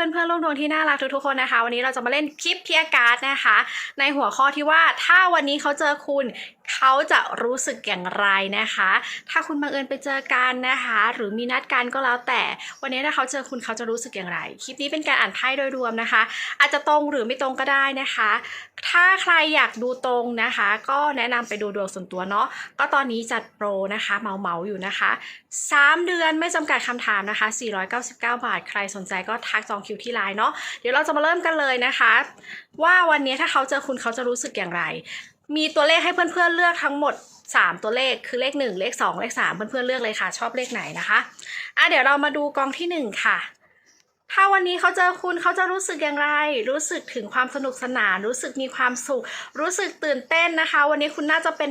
เพื่อนๆร่วมดวงที่น่ารักทุกๆคนนะคะ วันนี้เราจะมาเล่นคลิปเพียการ์ดนะคะ ในหัวข้อที่ว่าถ้าวันนี้เขาเจอคุณ เขาจะรู้สึกอย่างไรนะคะ ถ้าคุณบังเอิญไปเจอกันนะคะ หรือมีนัดกันก็แล้วแต่ วันนี้ถ้าเขาเจอคุณเขาจะรู้สึกอย่างไร คลิปนี้เป็นการอ่านไพ่โดยรวมนะคะ อาจจะตรงหรือไม่ตรงก็ได้นะคะ ถ้าใครอยากดูตรงนะคะ ก็แนะนำไปดูดวงส่วนตัวเนาะ ก็ตอนนี้จัดโปรนะคะเมาเมาๆอยู่นะคะ 3 เดือนไม่จำกัดคำถามนะคะ 499 บาท ใครสนใจก็ทักจองคิวที่ไลน์เนาะ เดี๋ยวเราจะมาเริ่มกันเลยนะคะ ว่าวันนี้ถ้าเขาเจอคุณเขาจะรู้สึกอย่างไร มีตัวเลขให้เพื่อนๆเลือกทั้งหมด 3 ตัวเลขคือเลข 1 เลข 2 เลข 3 เพื่อนๆเลือกเลยค่ะ ชอบเลขไหนนะคะอะเดี๋ยวเรามาดูกองที่ 1 ค่ะ ถ้าวันนี้เขาเจอคุณเขาจะรู้สึกอย่างไร รู้สึกถึงความสนุกสนาน รู้สึกมีความสุข รู้สึกตื่นเต้นนะคะ วันนี้คุณน่าจะเป็น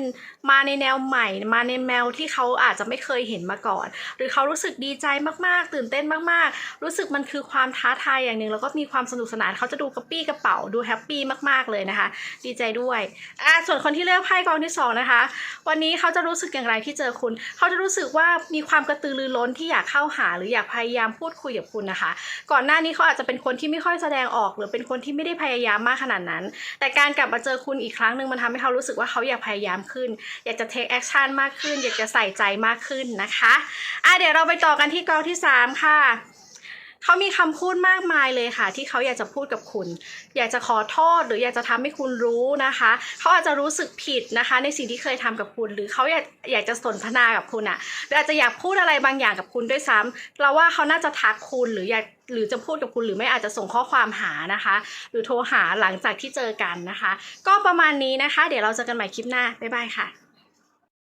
มาในแนวใหม่ มาในแนวที่เขาอาจจะไม่เคยเห็นมาก่อน หรือเขารู้สึกดีใจมากๆ ตื่นเต้นมากๆ รู้สึกมันคือความท้าทายอย่างหนึ่งแล้วก็มีความสนุกสนานเขาจะดูกระปี้กระเป๋าดูแฮปปี้มากๆเลยนะคะ ดีใจด้วยอะส่วนคนที่เลือกไพ่กองที่สองนะคะ วันนี้เขาจะรู้สึกอย่างไรที่เจอคุณ เขาจะรู้สึกว่ามีความกระตือรือร้นที่อยากเข้าหา หรืออยากพยายามพูดคุยกับคุณนะคะก่อนหน้านี้เขาอาจจะเป็นคนที่ไม่ค่อยแสดงออก หรือเป็นคนที่ไม่ได้พยายามมากขนาดนั้น แต่การกลับมาเจอคุณอีกครั้งหนึ่งมันทำให้เขารู้สึกว่าเขาอยากพยายามขึ้น อยากจะเทคแอคชั่นมากขึ้น อยากจะใส่ใจมากขึ้นนะคะอะเดี๋ยวเราไปต่อกันที่กองที่สามค่ะ เขามีคำพูดมากมายเลยค่ะ ที่เขาอยากจะพูดกับคุณ อยากจะขอโทษหรืออยากจะทำให้คุณรู้นะคะ เขาอาจจะรู้สึกผิดนะคะ ในสิ่งที่เคยทำกับคุณ หรือเขาอยากอยากจะสนทนากับคุณอะ่ะหรืออาจจะอยากพูดอะไรบางอย่างกับคุณด้วยซ้ำเราว่าเขาน่าจะทักคุณหรืออยากหรือจะพูดกับคุณหรือไม่อาจจะส่งข้อความหานะคะ หรือโทรหาหลังจากที่เจอกันนะคะ ก็ประมาณนี้นะคะ เดี๋ยวเราจอกันใหม่คลิปหน้าบ๊ายบายค่ะ